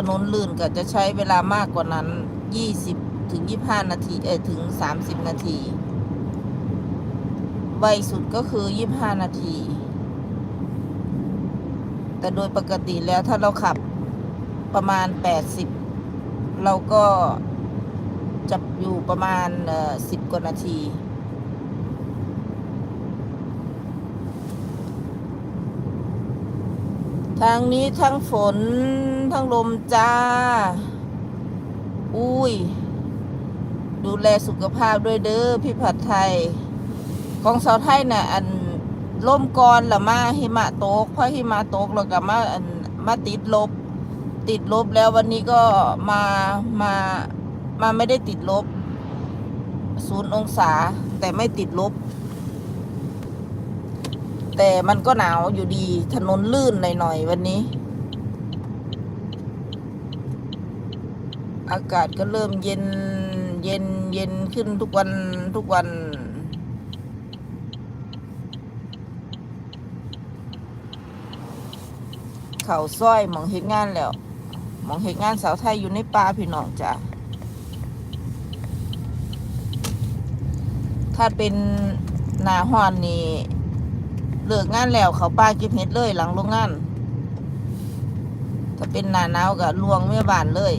ถนนลื่นก็จะใช้เวลามากกว่านั้น 20 ถึง 25 นาที เออถึง 30 นาที ไวสุดก็คือ 25 นาที แต่โดยปกติแล้วถ้าเราขับประมาณ 80 เราก็จะอยู่ประมาณ 10 กว่านาที ทางนี้ทั้งฝน ทั้งลมจ้า อุ้ย ดูแลสุขภาพด้วยเด้อพี่ผัดไทย ของสาวไทยน่ะ อันล่มก่อนละมาหิมะตกพอหิมะตกแล้วก็มาอันมาติดลบ ติดลบแล้ววันนี้ก็มามามาไม่ได้ติดลบศูนย์องศาแต่ไม่ติดลบ แต่มันก็หนาวอยู่ดีถนนลื่นหน่อยๆวันนี้ อากาศก็เริ่มเย็นเย็นเย็นขึ้นทุกวันทุกวัน เขาซ้อยมองเฮ็ดงานแล้วมองเฮ็ดงานสาวไทยอยู่ในป่าพี่น้องจ้ะถ้าเป็นนาฮอนนี่ เลิกงานแล้วเขาป้าเก็บเห็ดเลยหลังโรงงาน ถ้าเป็นหนาหนาวก็ลวงแม่บ้านเลย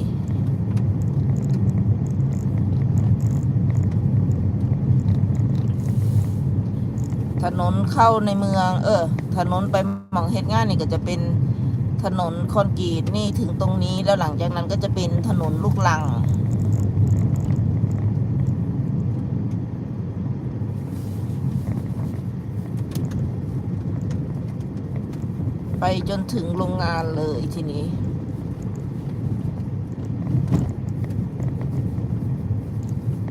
ถนนเข้าในเมือง เออ ถนนไปหมองเฮ็ดงานนี่ก็จะเป็นถนนคอนกรีตนี่ถึงตรงนี้แล้วหลังจากนั้นก็จะเป็นถนนลูกลัง ไปจนถึงโรงงานเลยทีนี้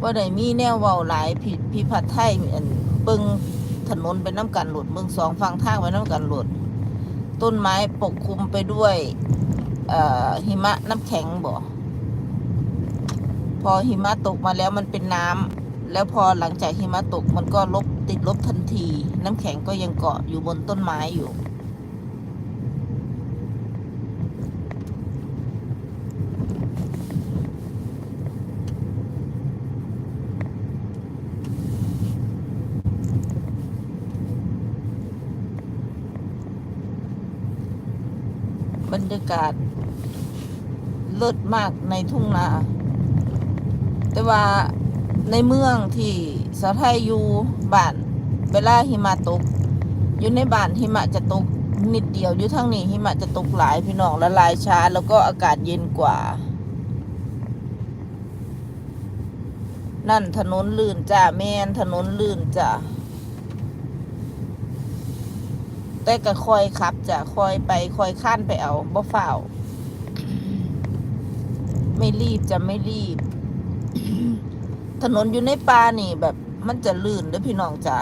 ว่าได้มีแนวเว้าหลายพิพิพัฒไทยอันเบิงถนนไปน้ำกันหลุดเบิงสองฝั่งทางไปน้ำกันหลุด ต้นไม้ปกคลุมไปด้วยหิมะน้ำแข็งบ่พอหิมะตกมาแล้วมันเป็นน้ำแล้วพอหลังจากหิมะตกมันก็ลบติดลบทันที น้ำแข็งก็ยังเกาะอยู่บนต้นไม้อยู่ บรรยากาศเลิศมากในทุ่งนา แต่ว่าในเมืองที่สาวไทยอยู่บ้านเวลาหิมะตก อยู่ในบ้านหิมะจะตกนิดเดียวอยู่ทั้งนี้หิมะจะตกหลายพี่น้องละลายช้า แล้วก็อากาศเย็นกว่า นั่นถนนลื่นจ้าแมนถนนลื่นจ้า แต่ก็คอยขับจะคอยไปคอยข้านไปเอาบ่ฝ้าวไม่รีบจะไม่รีบ ถนนอยู่ในป่านี่แบบมันจะลื่นเด้อพี่น้องจ้ะ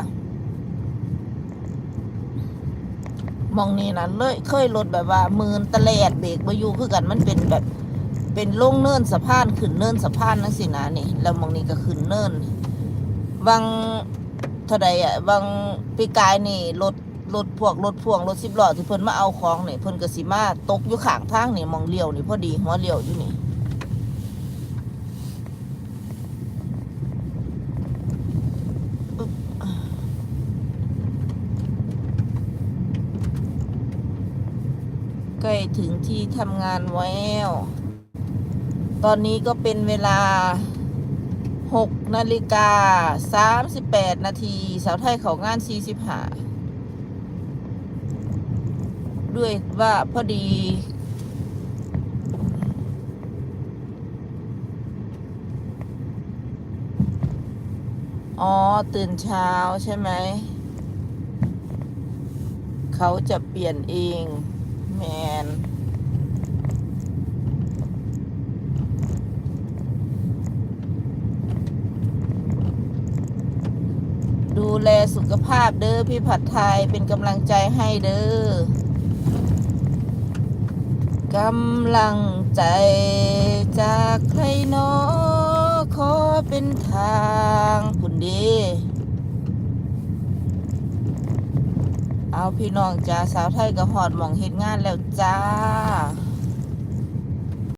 มองนี่นะเลยเคยรถแบบว่ามืนตะแลดเบรกมาอยู่คือกันมันเป็นแบบเป็นลงเนินสะพานขึ้นเนินสะพานนั่นสินะนี่ แล้วมองนี่ก็ขึ้นเนินบางเท่าใดอะบางปีกายนี่รถ รถพวกรถพ่วงรถสิบล้อที่เพิ่นมาเอาของนี่เพิ่นก็สิมาตกอยู่ข้างทางนี่มองเลี้ยวนี่พอดีหัวเลี้ยวอยู่นี่ใกล้ถึงที่ทำงานแล้วตอนนี้ก็เป็นเวลา6นาฬิกา38นาทีสาวไทยเขางาน45 ด้วยว่าพอดี อ๋อ ตื่นเช้าใช่ไหม เขาจะเปลี่ยนเอง แมนดูแลสุขภาพเด้อพี่ผัดไทยเป็นกำลังใจให้เด้อ กำลังใจจากใครเนอขอเป็นทางคุณดี เอาพี่น้องจ้าสาวไทยกับหอดหมองเฮ็ดงานแล้วจ้า